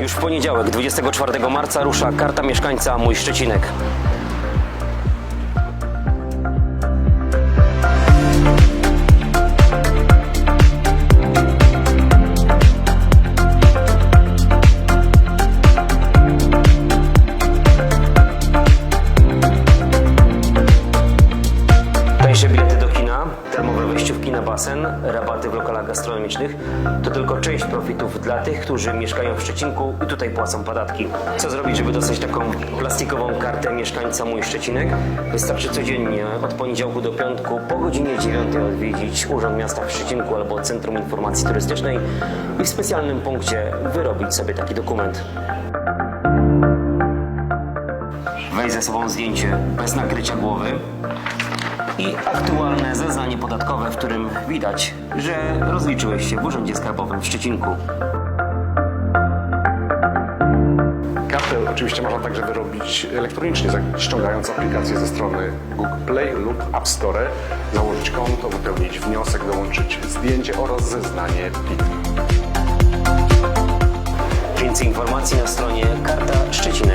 Już w poniedziałek, 24 marca, rusza karta mieszkańca Mój Szczecinek. Tańsze bilety do darmowe wejściówki na basen, rabaty w lokalach gastronomicznych to tylko część profitów dla tych, którzy mieszkają w Szczecinku i tutaj płacą podatki. Co zrobić, żeby dostać taką plastikową kartę mieszkańca Mój Szczecinek? Wystarczy codziennie od poniedziałku do piątku po godzinie 9 odwiedzić Urząd Miasta w Szczecinku albo Centrum Informacji Turystycznej i w specjalnym punkcie wyrobić sobie taki dokument. Weź ze sobą zdjęcie bez nakrycia głowy i aktualne zeznanie podatkowe, w którym widać, że rozliczyłeś się w Urzędzie Skarbowym w Szczecinku. Kartę oczywiście można także wyrobić elektronicznie, ściągając aplikację ze strony Google Play lub App Store, założyć konto, wypełnić wniosek, dołączyć zdjęcie oraz zeznanie PIT. Więcej informacji na stronie karta Szczecin.